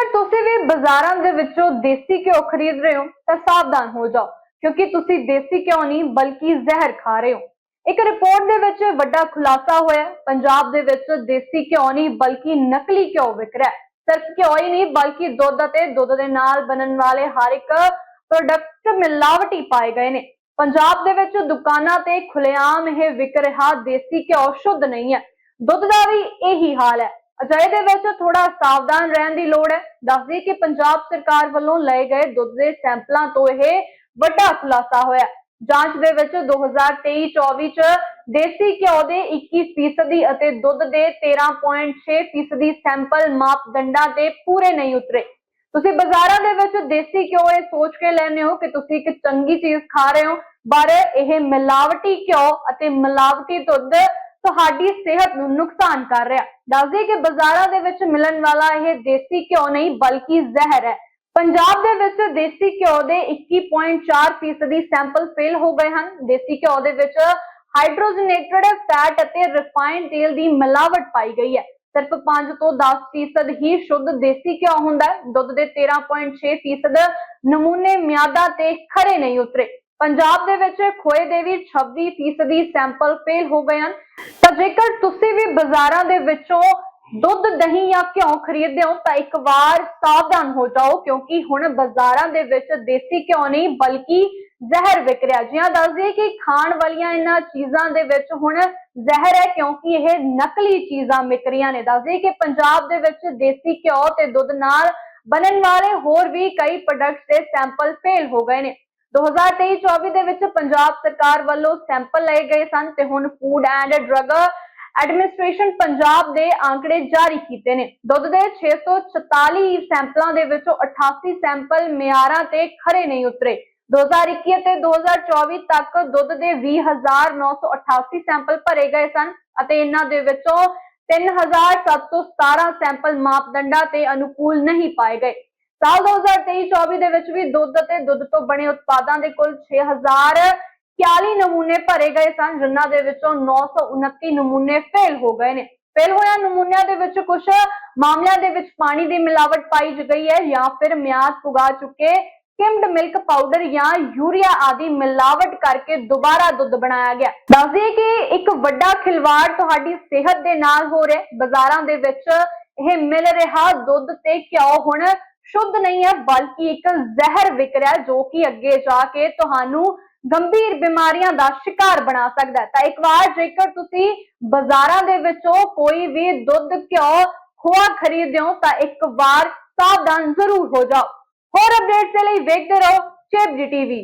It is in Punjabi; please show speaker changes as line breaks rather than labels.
ਜੇਕਰ ਤੁਸੀਂ ਵੀ ਬਾਜ਼ਾਰਾਂ ਦੇ ਵਿੱਚੋਂ ਦੇਸੀ ਘਿਓ ਖਰੀਦ ਰਹੇ ਹੋ, ਤਾਂ ਸਾਵਧਾਨ ਹੋ ਜਾਓ, ਕਿਉਂਕਿ ਤੁਸੀਂ ਦੇਸੀ ਘਿਓ ਨਹੀਂ, ਬਲਕਿ ਜ਼ਹਿਰ ਖਾ ਰਹੇ ਹੋ। ਇੱਕ ਰਿਪੋਰਟ ਦੇ ਵਿੱਚ ਵੱਡਾ ਖੁਲਾਸਾ ਹੋਇਆ, ਪੰਜਾਬ ਦੇ ਵਿੱਚ ਦੇਸੀ ਘਿਓ ਨਹੀਂ, ਬਲਕਿ ਨਕਲੀ ਘਿਓ ਵਿਕ ਰਿਹਾ ਸਿਰਫ ਘਿਓ ਹੀ ਨਹੀਂ, ਬਲਕਿ ਦੁੱਧ ਅਤੇ ਦੁੱਧ ਦੇ ਨਾਲ ਬਣਨ ਵਾਲੇ ਹਰ ਇੱਕ ਪ੍ਰੋਡਕਟ ਮਿਲਾਵਟੀ ਪਾਏ ਗਏ ਨੇ। ਪੰਜਾਬ ਦੇ ਵਿੱਚ ਦੁਕਾਨਾਂ ਤੇ ਖੁੱਲੇਆਮ ਇਹ ਵਿਕ ਰਿਹਾ ਦੇਸੀ ਘਿਓ, ਸ਼ੁੱਧ ਨਹੀਂ ਹੈ। ਦੁੱਧ ਦਾ ਵੀ ਇਹੀ ਹਾਲ ਹੈ। ਅਜਿਹੇ ਦੇ ਵਿੱਚ ਥੋੜਾ ਸਾਵਧਾਨ ਰਹਿਣ ਦੀ ਲੋੜ ਹੈ। ਦੱਸਦੀ ਕਿ ਪੰਜਾਬ ਸਰਕਾਰ ਵੱਲੋਂ ਲਏ ਗਏ ਦੁੱਧ ਦੇ ਸੈਂਪਲਾਂ ਤੋਂ ਇਹ ਵੱਡਾ ਖੁਲਾਸਾ ਹੋਇਆ। ਜਾਂਚ ਦੇ ਵਿੱਚ 2023-24 ਚ ਦੇਸੀ ਘਿਓ ਦੇ 21% ਅਤੇ ਦੁੱਧ ਦੇ 13.6% ਸੈਂਪਲ ਮਾਪਦੰਡਾਂ ਦੇ ਪੂਰੇ ਨਹੀਂ ਉਤਰੇ। ਤੁਸੀਂ ਬਾਜ਼ਾਰਾਂ ਦੇ ਵਿੱਚ ਦੇਸੀ ਘਿਓ ਇਹ ਸੋਚ ਕੇ ਲੈਂਦੇ ਹੋ ਕਿ ਤੁਸੀਂ ਇੱਕ ਚੰਗੀ ਚੀਜ਼ ਖਾ ਰਹੇ ਹੋ। ਪਰ ਇਹ ਮਿਲਾਵਟੀ ਘਿਓ ਅਤੇ ਮਿਲਾਵਟੀ ਦੁੱਧ ਤੁਹਾਡੀ ਸਿਹਤ ਨੂੰ ਨੁਕਸਾਨ ਕਰ ਰਿਹਾ। ਦੱਸਦੇ ਕਿ ਬਾਜ਼ਾਰਾਂ ਦੇ ਵਿੱਚ ਮਿਲਣ ਵਾਲਾ ਇਹ ਦੇਸੀ ਘਿਓ ਨਹੀਂ, ਬਲਕਿ ਜ਼ਹਿਰ ਹੈ। ਪੰਜਾਬ ਦੇ ਵਿੱਚ ਦੇਸੀ ਘਿਓ ਦੇ 21.4% ਸੈਂਪਲ ਫੇਲ ਹੋ ਗਏ ਹਨ। ਦੇਸੀ ਘਿਓ ਦੇ ਵਿੱਚ ਹਾਈਡਰੋਜਨੇਟਡ ਫੈਟ ਅਤੇ ਰਿਫਾਈਨਡ ਤੇਲ ਦੀ ਮਿਲਾਵਟ ਪਾਈ ਗਈ ਹੈ। ਸਿਰਫ 5 ਤੋਂ 10% ਹੀ ਸ਼ੁੱਧ ਦੇਸੀ ਘਿਓ ਹੁੰਦਾ ਹੈ। ਦੁੱਧ ਦੇ 13.6% ਨਮੂਨੇ ਮਿਆਦਾ ਤੇ ਖਰੇ ਨਹੀਂ ਉਤਰੇ। ਪੰਜਾਬ ਦੇ ਵਿੱਚ ਖੋਏ ਦੇ ਵੀ 26% ਸੈਂਪਲ ਫੇਲ ਹੋ ਗਏ ਹਨ। ਤਾਂ ਜੇਕਰ ਤੁਸੀਂ ਵੀ ਬਾਜ਼ਾਰਾਂ ਦੇ ਵਿੱਚੋਂ ਦੁੱਧ, ਦਹੀਂ ਜਾਂ ਘਿਓ ਖਰੀਦਦੇ ਹੋ, ਤਾਂ ਇੱਕ ਵਾਰ ਸਾਵਧਾਨ ਹੋ ਜਾਓ, ਕਿਉਂਕਿ ਹੁਣ ਬਾਜ਼ਾਰਾਂ ਦੇ ਵਿੱਚ ਦੇਸੀ ਘਿਓ ਨਹੀਂ, ਬਲਕਿ ਜ਼ਹਿਰ ਵਿਕ ਰਿਹਾ। ਜੀ ਹਾਂ ਕਿ ਖਾਣ ਵਾਲੀਆਂ ਇਹਨਾਂ ਚੀਜ਼ਾਂ ਦੇ ਵਿੱਚ ਹੁਣ ਜ਼ਹਿਰ ਹੈ, ਕਿਉਂਕਿ ਇਹ ਨਕਲੀ ਚੀਜ਼ਾਂ ਵਿਕ ਰਹੀਆਂ ਨੇ। ਦੱਸ ਕਿ ਪੰਜਾਬ ਦੇ ਵਿੱਚ ਦੇਸੀ ਘਿਓ ਤੇ ਦੁੱਧ ਨਾਲ ਬਣਨ ਵਾਲੇ ਹੋਰ ਵੀ ਕਈ ਪ੍ਰੋਡਕਟਸ ਦੇ ਸੈਂਪਲ ਫੇਲ ਹੋ ਗਏ ਨੇ। 2023-24 ਦੇ ਵਿੱਚ ਪੰਜਾਬ ਸਰਕਾਰ ਵੱਲੋਂ ਸੈਂਪਲ ਲਏ ਗਏ ਸਨ ਤੇ ਹੁਣ food and drug administration Punjab ਦੇ ਆંકੜੇ ਜਾਰੀ ਕੀਤੇ ਨੇ। ਦੁੱਧ ਦੇ 644 ਸੈਂਪਲਾਂ ਦੇ ਵਿੱਚੋਂ 88 ਸੈਂਪਲ ਮਿਆਰਾਂ ਤੇ ਖਰੇ ਨਹੀਂ ਉਤਰੇ। 2021 ਅਤੇ 2024 ਤੱਕ ਦੁੱਧ ਦੇ 20988 ਸੈਂਪਲ ਭਰੇ ਗਏ ਸਨ ਅਤੇ ਇਹਨਾਂ ਦੇ ਵਿੱਚੋਂ 3717 ਸੈਂਪਲ ਮਾਪਦੰਡਾਂ ਤੇ ਅਨੁਕੂਲ ਨਹੀਂ ਪਾਏ ਗਏ। ਸਾਲ 2023-24 ਦੇ ਵਿੱਚ ਵੀ ਦੁੱਧ ਅਤੇ ਦੁੱਧ ਤੋਂ ਬਣੇ ਉਤਪਾਦਾਂ ਦੇ ਕੁੱਲ 6041 ਨਮੂਨੇ ਭਰੇ ਗਏ ਸਨ, ਜਿਨ੍ਹਾਂ ਦੇ ਵਿੱਚੋਂ 929 ਨਮੂਨੇ ਫੇਲ ਹੋ ਗਏ ਨੇ। ਫੇਲ ਹੋਇਆ ਨਮੂਨਿਆਂ ਦੇ ਵਿੱਚ ਕੁਝ ਮਾਮਲਿਆਂ ਦੇ ਵਿੱਚ ਪਾਣੀ ਦੀ ਮਿਲਾਵਟ ਪਾਈ ਗਈ ਹੈ ਜਾਂ ਫਿਰ ਮਿਆਦ ਪੁਗਾ ਚੁੱਕੇ, ਕਿਮਡ ਮਿਲਕ ਪਾਊਡਰ ਜਾਂ ਯੂਰੀਆ ਆਦਿ ਮਿਲਾਵਟ ਕਰਕੇ ਦੁਬਾਰਾ ਦੁੱਧ ਬਣਾਇਆ ਗਿਆ। ਦੱਸ ਕਿ ਇੱਕ ਵੱਡਾ ਖਿਲਵਾੜ ਤੁਹਾਡੀ ਸਿਹਤ ਦੇ ਨਾਲ ਹੋ ਰਿਹਾ ਬਾਜ਼ਾਰਾਂ ਦੇ ਵਿੱਚ ਇਹ ਮਿਲ ਰਿਹਾ ਦੁੱਧ ਤੇ ਘਿਓ ਹੁਣ ਸ਼ੁੱਧ ਨਹੀਂ ਹੈ, ਬਲਕਿ ਇੱਕ ਜ਼ਹਿਰ ਵਿਕ ਰਿਹਾ ਜੋ ਕਿ ਅੱਗੇ ਜਾ ਕੇ ਤੁਹਾਨੂੰ ਗੰਭੀਰ ਬਿਮਾਰੀਆਂ ਦਾ ਸ਼ਿਕਾਰ ਬਣਾ ਸਕਦਾ ਤਾਂ ਇੱਕ ਵਾਰ ਜੇਕਰ ਤੁਸੀਂ ਬਾਜ਼ਾਰਾਂ ਦੇ ਵਿੱਚੋਂ ਕੋਈ ਵੀ ਦੁੱਧ, ਘਿਓ, ਖੋਆ ਖਰੀਦਦੇ ਹੋ, ਤਾਂ ਇੱਕ ਵਾਰ ਸਾਵਧਾਨ ਜ਼ਰੂਰ ਹੋ ਜਾਓ। ਹੋਰ ਅਪਡੇਟਸ ਦੇ ਲਈ ਵੇਖਦੇ ਰਹੋ ਚੇਪ ਜੀ ਟੀਵੀ।